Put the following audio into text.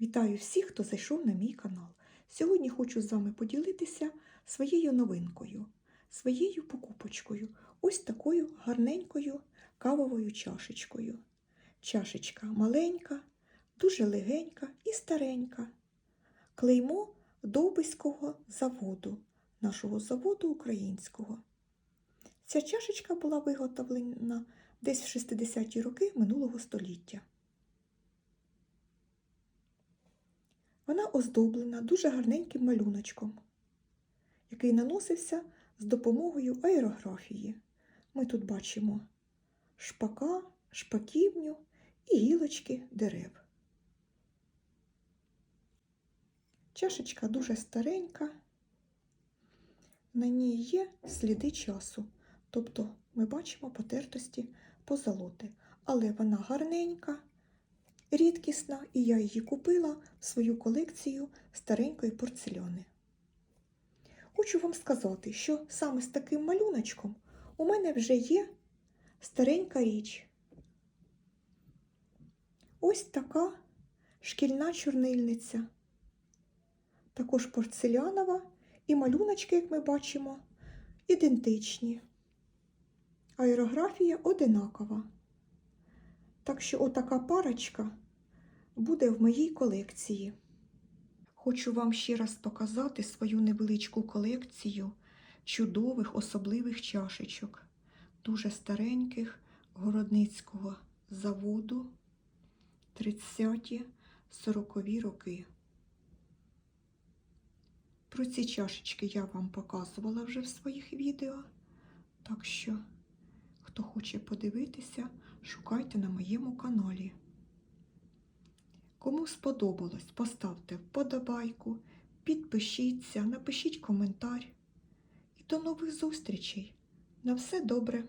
Вітаю всіх, хто зайшов на мій канал. Сьогодні хочу з вами поділитися своєю новинкою, своєю покупочкою, ось такою гарненькою кавовою чашечкою. Чашечка маленька, дуже легенька і старенька. Клеймо Довбиського заводу, нашого заводу українського. Ця чашечка була виготовлена десь в 60-ті роки минулого століття. Вона оздоблена дуже гарненьким малюночком, який наносився з допомогою аерографії. Ми тут бачимо шпака, шпаківню і гілочки дерев. Чашечка дуже старенька, на ній є сліди часу, тобто ми бачимо потертості позолоти, але вона гарненька рідкісна, і я її купила в свою колекцію старенької порцеляни. Хочу вам сказати, що саме з таким малюночком у мене вже є старенька річ. Ось така шкільна чорнильниця. Також порцелянова і малюночки, як ми бачимо, ідентичні. Аерографія одинакова. Так що отака парочка буде в моїй колекції. Хочу вам ще раз показати свою невеличку колекцію чудових особливих чашечок, дуже стареньких городницького заводу 30-40 роки. Про ці чашечки я вам показувала вже в своїх відео, так що, хто хоче подивитися, шукайте на моєму каналі. Кому сподобалось, поставте вподобайку, підпишіться, напишіть коментар. І до нових зустрічей. На все добре!